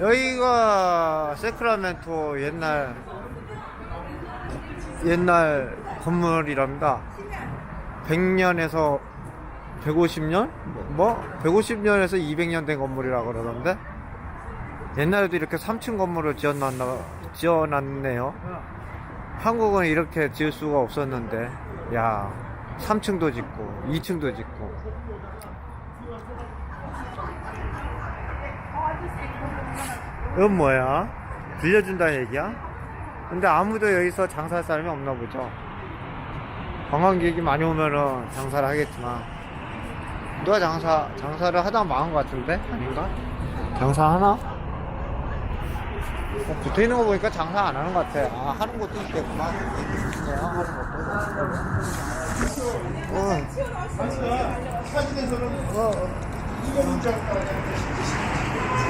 여기가 세크라멘토 옛날 옛날 건물이랍니다. 100년에서 150년? 뭐 150년에서 200년 된 건물이라고 그러던데 옛날에도 이렇게 3층 건물을 지어놨나 지어놨네요. 한국은 이렇게 지을 수가 없었는데 야 3층도 짓고 2층도 짓고 이건 뭐야? 빌려준다는 얘기야? 근데 아무도 여기서 장사할 사람이 없나 보죠. 관광객이 많이 오면은 장사를 하겠지만 누가 장사 장사를 하다 망한 것 같은데 아닌가? 장사 하나? 어, 붙어 있는 거 보니까 장사 안 하는 것 같아. 아 하는 것도 있겠구만. 있네요 하는 것도. 어. 어. 어.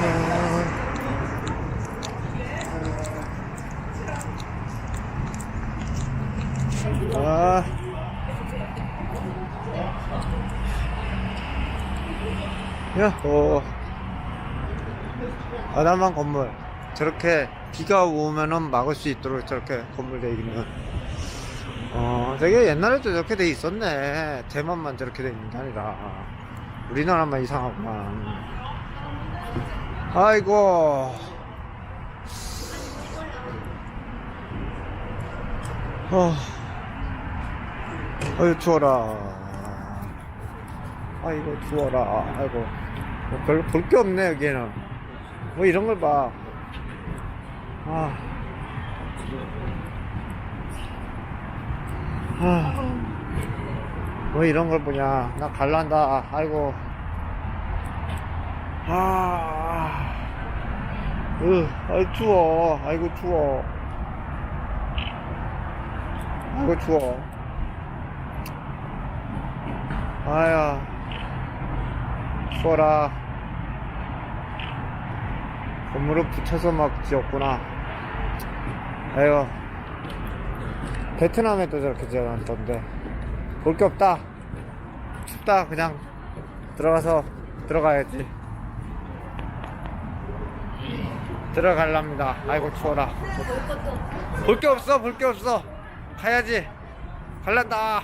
아. 야, 어. 아담한 건물. 저렇게 비가 오면은 막을 수 있도록 저렇게 건물 돼 있는. 어, 되게 옛날에도 저렇게 돼 있었네. 대만만 저렇게 돼 있는 게 아니라. 우리나라만 이상하구만. 아이고. 어. 아유 추워라. 아이고 추워라. 아이고. 뭐 별로 볼 게 없네 여기에는. 뭐 이런 걸봐. 아. 아. 뭐 이런 걸 보냐. 나 갈란다. 아이고. 아. 으, 아이 추워. 아이고 추워. 아이고 추워 아야. 추워라 건물을 붙여서 막 지었구나. 아유. 베트남에도 저렇게 지어놨던데. 볼 게 없다. 춥다. 그냥 들어가서 들어가야지. 들어갈랍니다. 아이고 추워라. 볼 게 없어. 볼 게 없어. 가야지. 갈란다